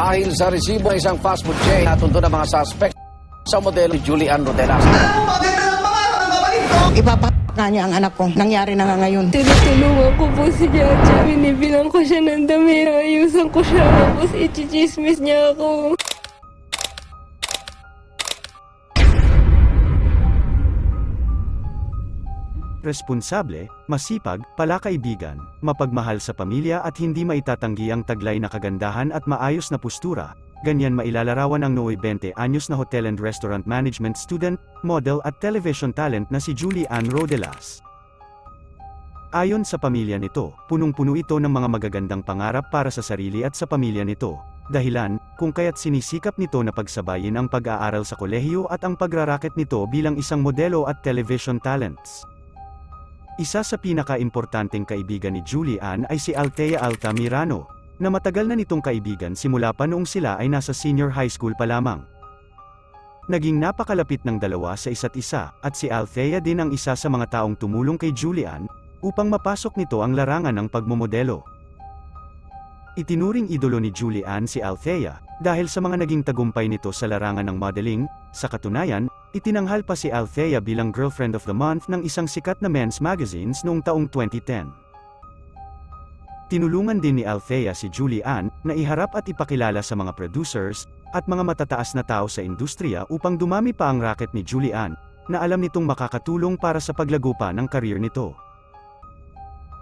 Dahil sa resibo ng isang fast food chain, natundo ng mga suspect sa modelo ni Julian Rodelas. Ipapaka niya ang anak ko. Nangyari na nga ngayon. Tinutulungan ko po si Jaja. Binibilang ko siya ng dami. Ayusan ko siya. Tapos ichichismis niya ako. Responsable, masipag, palakaibigan, mapagmahal sa pamilya at hindi maitatanggi ang taglay na kagandahan at maayos na postura, ganyan mailalarawan ang nooy 20 anyos na hotel and restaurant management student, model at television talent na si Julie Ann Rodelas. Ayon sa pamilya nito, punong-puno ito ng mga magagandang pangarap para sa sarili at sa pamilya nito, dahilan kung kaya't sinisikap nito na pagsabayin ang pag-aaral sa kolehiyo at ang pagraraket nito bilang isang modelo at television talents. Isa sa pinaka-importanteng kaibigan ni Julie Ann ay si Althea Altamirano, na matagal na nitong kaibigan simula pa noong sila ay nasa senior high school pa lamang. Naging napakalapit ng dalawa sa isa't isa, at si Althea din ang isa sa mga taong tumulong kay Julie Ann, upang mapasok nito ang larangan ng pagmomodelo. Itinuring idolo ni Julie Ann si Althea, dahil sa mga naging tagumpay nito sa larangan ng modeling, sa katunayan, itinanghal pa si Althea bilang Girlfriend of the Month ng isang sikat na men's magazines noong taong 2010. Tinulungan din ni Althea si Julie Ann na iharap at ipakilala sa mga producers at mga matataas na tao sa industriya upang dumami pa ang racket ni Julie Ann, na alam nitong makakatulong para sa paglago pa ng karir nito.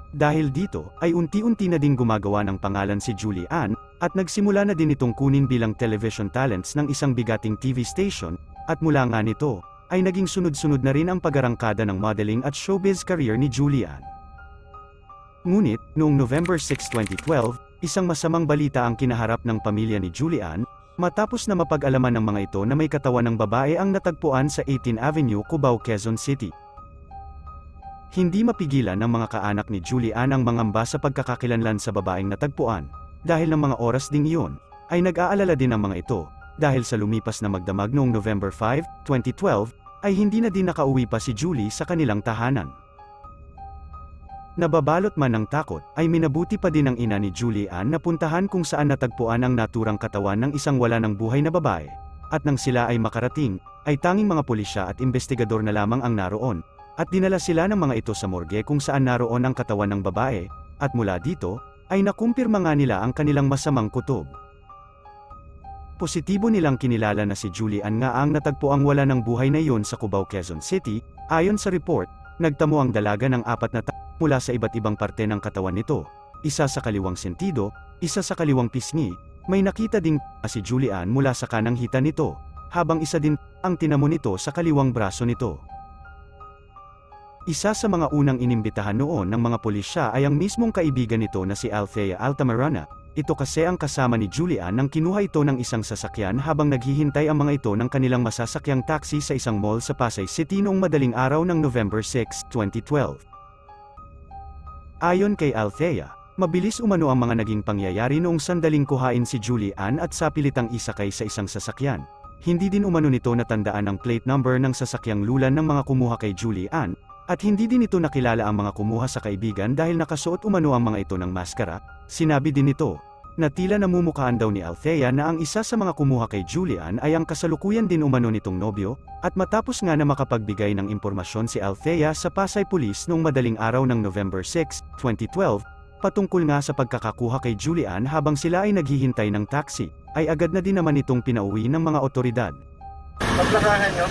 Dahil dito, ay unti-unti na ding gumagawa ng pangalan si Julie Ann, at nagsimula na din itong kunin bilang television talents ng isang bigating TV station, at mula nga nito, ay naging sunod-sunod na rin ang pag-arangkada ng modeling at showbiz career ni Julie Ann. Ngunit, noong November 6, 2012, isang masamang balita ang kinaharap ng pamilya ni Julie Ann, matapos na mapag-alaman ng mga ito na may katawan ng babae ang natagpuan sa 18 Avenue, Cubao, Quezon City. Hindi mapigilan ng mga kaanak ni Julie Ann ang mangamba sa pagkakakilanlan sa babaeng natagpuan, dahil ng mga oras ding iyon, ay nag-aalala din ang mga ito, dahil sa lumipas na magdamag noong November 5, 2012, ay hindi na din nakauwi pa si Julie sa kanilang tahanan. Nababalot man ng takot, ay minabuti pa din ng ina ni Julie Ann na puntahan kung saan natagpuan ang naturang katawan ng isang wala ng buhay na babae, at nang sila ay makarating, ay tanging mga pulisya at investigador na lamang ang naroon, at dinala sila ng mga ito sa morgue kung saan naroon ang katawan ng babae, at mula dito, ay nakumpirma nga nila ang kanilang masamang kutob. Positibo nilang kinilala na si Julie Ann nga ang natagpo ang wala ng buhay na iyon sa Cubao, Quezon City, ayon sa report, nagtamo ang dalaga ng apat na tao mula sa iba't ibang parte ng katawan nito, isa sa kaliwang sentido, isa sa kaliwang pisngi, may nakita ding si Julie Ann mula sa kanang hita nito, habang isa din ang tinamo nito sa kaliwang braso nito. Isa sa mga unang inimbitahan noon ng mga pulisya ay ang mismong kaibigan nito na si Althea Altamirana. Ito kasi ang kasama ni Julian nang kinuha ito ng isang sasakyan habang naghihintay ang mga ito ng kanilang masasakyang taxi sa isang mall sa Pasay City noong madaling araw ng November 6, 2012. Ayon kay Althea, mabilis umano ang mga naging pangyayari noong sandaling kuhain si Julian at sapilitang isakay sa isang sasakyan. Hindi din umano nito natandaan ang plate number ng sasakyang lulan ng mga kumuha kay Julian, at hindi din ito nakilala ang mga kumuha sa kaibigan dahil nakasuot umano ang mga ito ng maskara, sinabi din nito, na tila namumukhaan daw ni Althea na ang isa sa mga kumuha kay Julian ay ang kasalukuyan din umano nitong nobyo, at matapos nga na makapagbigay ng impormasyon si Althea sa Pasay Police noong madaling araw ng November 6, 2012, patungkol nga sa pagkakakuha kay Julian habang sila ay naghihintay ng taxi, ay agad na din naman itong pinauwi ng mga otoridad. Paglakahan nyo?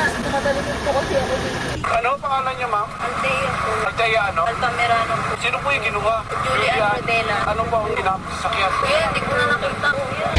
Nakatalikod po kasi ako dito. Ano ang pangalan niya, ma'am? Altea po. Althea, ano? Altamirano po. Sino po yung kinuha? Julian Rodela. Ano po ang kinapasakyan? Kuya, hindi ko na nakita ko yan.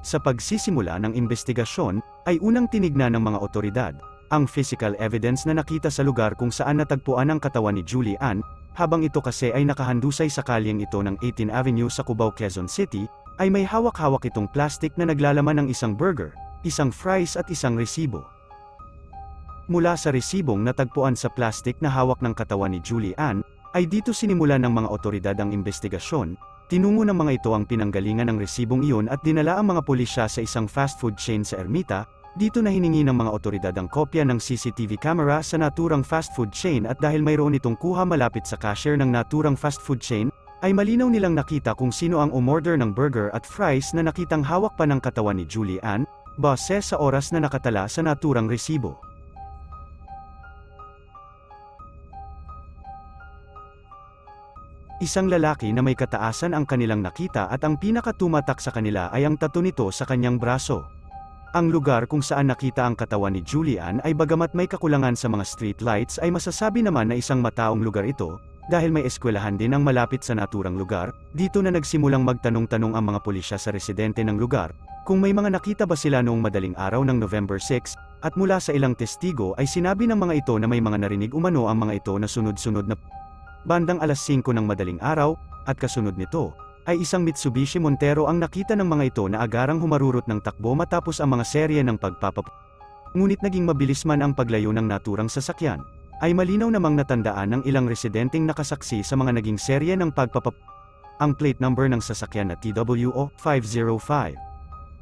Sa pagsisimula ng investigasyon, ay unang tinignan ng mga otoridad, ang physical evidence na nakita sa lugar kung saan natagpuan ang katawan ni Julie Ann, habang ito kasi ay nakahandusay sa kalyeng ito ng 18 Avenue sa Cubao, Quezon City, ay may hawak-hawak itong plastic na naglalaman ng isang burger, isang fries at isang resibo. Mula sa resibong natagpuan sa plastic na hawak ng katawan ni Julie Ann, ay dito sinimulan ng mga otoridad ang investigasyon, tinungo ng mga ito ang pinanggalingan ng resibong iyon at dinala ang mga pulisya sa isang fast food chain sa Ermita, dito na hiningi ng mga otoridad ang kopya ng CCTV camera sa naturang fast food chain at dahil mayroon itong kuha malapit sa cashier ng naturang fast food chain, ay malinaw nilang nakita kung sino ang umorder ng burger at fries na nakitang hawak pa ng katawan ni Julie Ann, base sa oras na nakatala sa naturang resibo. Isang lalaki na may kataasan ang kanilang nakita at ang pinakatumatak sa kanila ay ang tato nito sa kanyang braso. Ang lugar kung saan nakita ang katawan ni Julian ay bagamat may kakulangan sa mga street lights ay masasabi naman na isang mataong lugar ito, dahil may eskwelahan din ang malapit sa naturang lugar, dito na nagsimulang magtanong-tanong ang mga pulisya sa residente ng lugar, kung may mga nakita ba sila noong madaling araw ng November 6, at mula sa ilang testigo ay sinabi ng mga ito na may mga narinig umano ang mga ito na sunod-sunod na Bandang alas 5 ng madaling araw, at kasunod nito, ay isang Mitsubishi Montero ang nakita ng mga ito na agarang humarurot ng takbo matapos ang mga serye ng pagpapap. Ngunit naging mabilis man ang paglayo ng naturang sasakyan, ay malinaw namang natandaan ng ilang residenteng nakasaksi sa mga naging serye ng pagpapap. Ang plate number ng sasakyan na TWO 505.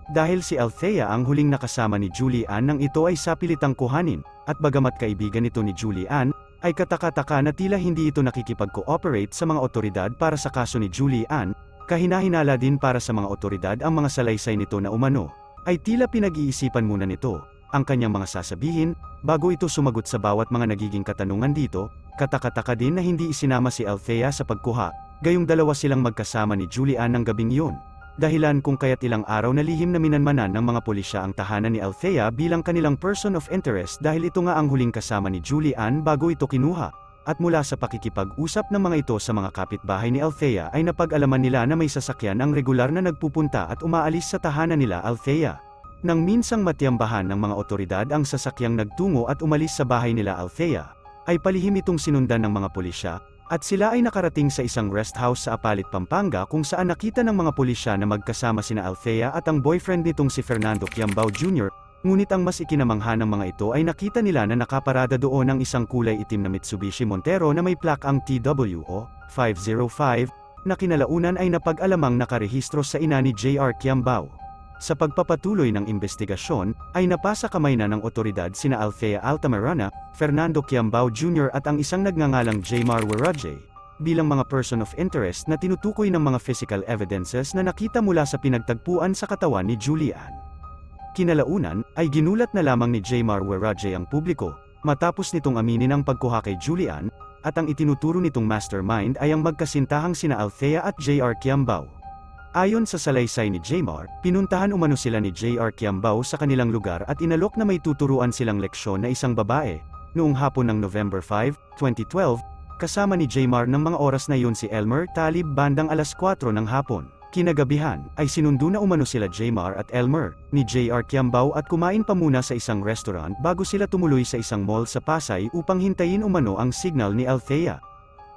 Dahil si Althea ang huling nakasama ni Julie Ann nang ito ay sapilitang kuhanin, at bagamat kaibigan ito ni Julie Ann, ay katakataka na tila hindi ito nakikipag-cooperate sa mga otoridad para sa kaso ni Julie Ann, kahinahinala din para sa mga otoridad ang mga salaysay nito na umano, ay tila pinag-iisipan muna nito, ang kanyang mga sasabihin, bago ito sumagot sa bawat mga nagiging katanungan dito, katakataka din na hindi isinama si Althea sa pagkuha, gayong dalawa silang magkasama ni Julie Ann ng gabing iyon. Dahilan kung kaya't ilang araw na lihim na minanmanan ng mga pulisya ang tahanan ni Althea bilang kanilang person of interest dahil ito nga ang huling kasama ni Julie Ann bago ito kinuha. At mula sa pakikipag-usap ng mga ito sa mga kapitbahay ni Althea ay napag-alaman nila na may sasakyan ang regular na nagpupunta at umaalis sa tahanan nila Althea. Nang minsang matyambahan ng mga otoridad ang sasakyang nagtungo at umalis sa bahay nila Althea, ay palihim itong sinundan ng mga pulisya, at sila ay nakarating sa isang rest house sa Apalit, Pampanga kung saan nakita ng mga pulisya na magkasama sina Althea at ang boyfriend nitong si Fernando Quiambao Jr., ngunit ang mas ikinamangha ng mga ito ay nakita nila na nakaparada doon ang isang kulay itim na Mitsubishi Montero na may plakang TWO 505, na kinalaunan ay napag-alamang nakarehistro sa ina ni JR Quiambao. Sa pagpapatuloy ng investigasyon, ay napasa kamay na ng otoridad sina Althea Altamirana, Fernando Quiambao Jr. at ang isang nagngangalang Jmar Waraje, bilang mga person of interest na tinutukoy ng mga physical evidences na nakita mula sa pinagtagpuan sa katawan ni Julian. Kinalaunan, ay ginulat na lamang ni Jmar Waraje ang publiko, matapos nitong aminin ang pagkuha kay Julian, at ang itinuturo nitong mastermind ay ang magkasintahang sina Althea at JR Quiambao. Ayon sa salaysay ni Jmar, pinuntahan umano sila ni JR Quiambao sa kanilang lugar at inalok na may tuturuan silang leksyon na isang babae, noong hapon ng November 5, 2012, kasama ni Jmar ng mga oras na yun si Elmer Talib bandang alas 4 ng hapon. Kinagabihan, ay sinundo na umano sila Jmar at Elmer, ni JR Quiambao at kumain pa muna sa isang restaurant bago sila tumuloy sa isang mall sa Pasay upang hintayin umano ang signal ni Althea.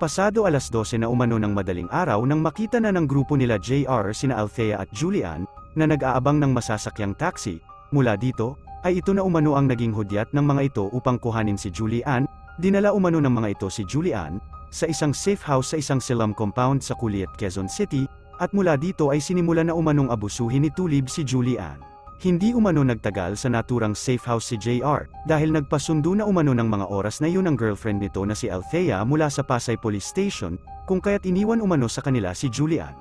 Pasado alas 12 na umano ng madaling araw nang makita na ng grupo nila JR sina Althea at Julian, na nag-aabang ng masasakyang taxi, mula dito, ay ito na umano ang naging hudyat ng mga ito upang kuhanin si Julian, dinala umano ng mga ito si Julian, sa isang safe house sa isang silam compound sa Culiat, Quezon City, at mula dito ay sinimula na umanong abusuhin ni Tulib si Julian. Hindi umano nagtagal sa naturang safe house si JR, dahil nagpasundo na umano ng mga oras na yun ang girlfriend nito na si Althea mula sa Pasay Police Station, kung kaya't iniwan umano sa kanila si Julian.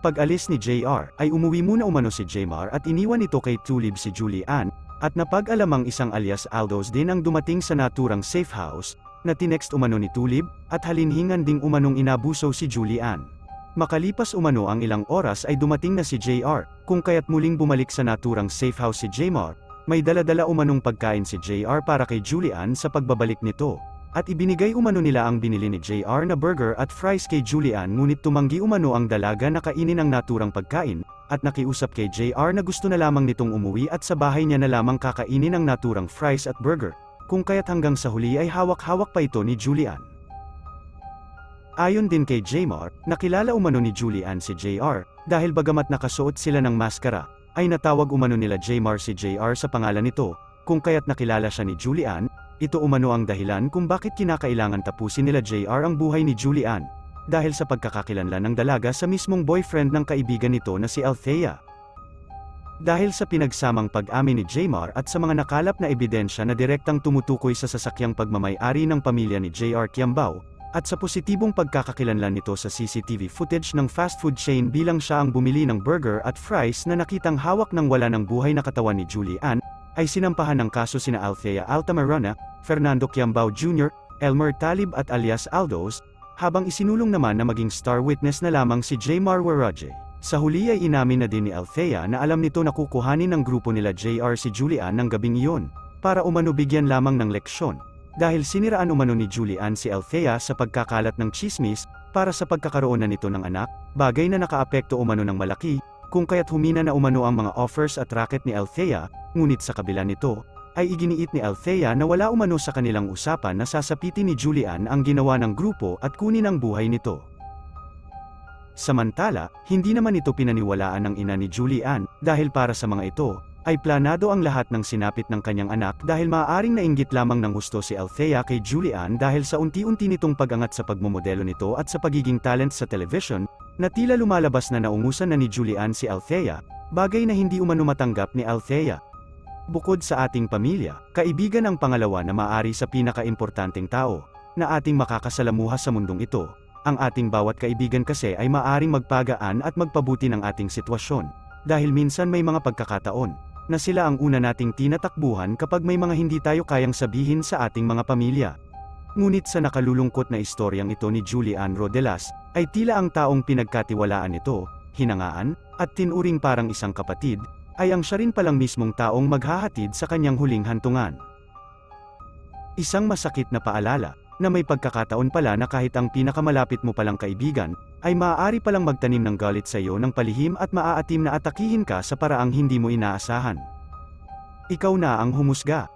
Pag-alis ni JR, ay umuwi muna umano si Jmar at iniwan ito kay Tulib si Julian, at napag-alamang isang alias Aldos din ang dumating sa naturang safe house, na tinext umano ni Tulib, at halinhingan ding umanong inabuso si Julian. Makalipas umano ang ilang oras ay dumating na si JR, kung kaya't muling bumalik sa naturang safe house si Jmar, may daladala umanong pagkain si JR para kay Julian sa pagbabalik nito, at ibinigay umano nila ang binili ni JR na burger at fries kay Julian ngunit tumanggi umano ang dalaga na kainin ang naturang pagkain, at nakiusap kay JR na gusto na lamang nitong umuwi at sa bahay niya na lamang kakainin ang naturang fries at burger, kung kaya't hanggang sa huli ay hawak-hawak pa ito ni Julian. Ayon din kay Jmar, nakilala umano ni Julian si JR, dahil bagamat nakasuot sila ng maskara, ay natawag umano nila Jmar si JR sa pangalan nito, kung kaya't nakilala siya ni Julian, ito umano ang dahilan kung bakit kinakailangan tapusin nila JR ang buhay ni Julian, dahil sa pagkakakilanlan ng dalaga sa mismong boyfriend ng kaibigan nito na si Althea. Dahil sa pinagsamang pag-amin ni Jmar at sa mga nakalap na ebidensya na direktang tumutukoy sa sasakyang pagmamay-ari ng pamilya ni JR Quiambao, At sa positibong pagkakakilanlan nito sa CCTV footage ng fast food chain bilang siya ang bumili ng burger at fries na nakitang hawak ng wala ng buhay na katawan ni Julie Ann, ay sinampahan ng kaso sina Althea Altamirana, Fernando Quiambao Jr., Elmer Talib at alias Aldos, habang isinulong naman na maging star witness na lamang si Jaymar Waraje. Sa huli ay inamin na din ni Althea na alam nito na kukuhanin ng grupo nila JR si Julian ng gabing iyon, para umano bigyan lamang ng leksyon, dahil siniraan umano ni Julian si Althea sa pagkakalat ng chismis, para sa pagkakaroon na nito ng anak, bagay na nakaapekto umano ng malaki, kung kaya't humina na umano ang mga offers at racket ni Althea, ngunit sa kabila nito, ay iginiit ni Althea na wala umano sa kanilang usapan na sasapitin ni Julian ang ginawa ng grupo at kunin ang buhay nito. Samantala, hindi naman ito pinaniwalaan ng ina ni Julian, dahil para sa mga ito, ay planado ang lahat ng sinapit ng kanyang anak dahil maaaring nainggit lamang ng gusto si Althea kay Julian dahil sa unti-unti nitong pagangat sa pagmomodelo nito at sa pagiging talent sa television, na tila lumalabas na naungusan na ni Julian si Althea, bagay na hindi umano matanggap ni Althea. Bukod sa ating pamilya, kaibigan ang pangalawa na maari sa pinakaimportanteng tao, na ating makakasalamuha sa mundong ito. Ang ating bawat kaibigan kasi ay maaring magpagaan at magpabuti ng ating sitwasyon. Dahil minsan may mga pagkakataon, na sila ang una nating tinatakbuhan kapag may mga hindi tayo kayang sabihin sa ating mga pamilya. Ngunit sa nakalulungkot na istoryang ito ni Julian Rodelas, ay tila ang taong pinagkatiwalaan nito, hinangaan, at tinuring parang isang kapatid, ay ang siya rin palang mismong taong maghahatid sa kanyang huling hantungan. Isang masakit na paalala, na may pagkakataon pala na kahit ang pinakamalapit mo palang kaibigan, ay maaari palang magtanim ng galit sa iyo ng palihim at maaatim na atakihin ka sa paraang hindi mo inaasahan. Ikaw na ang humusga.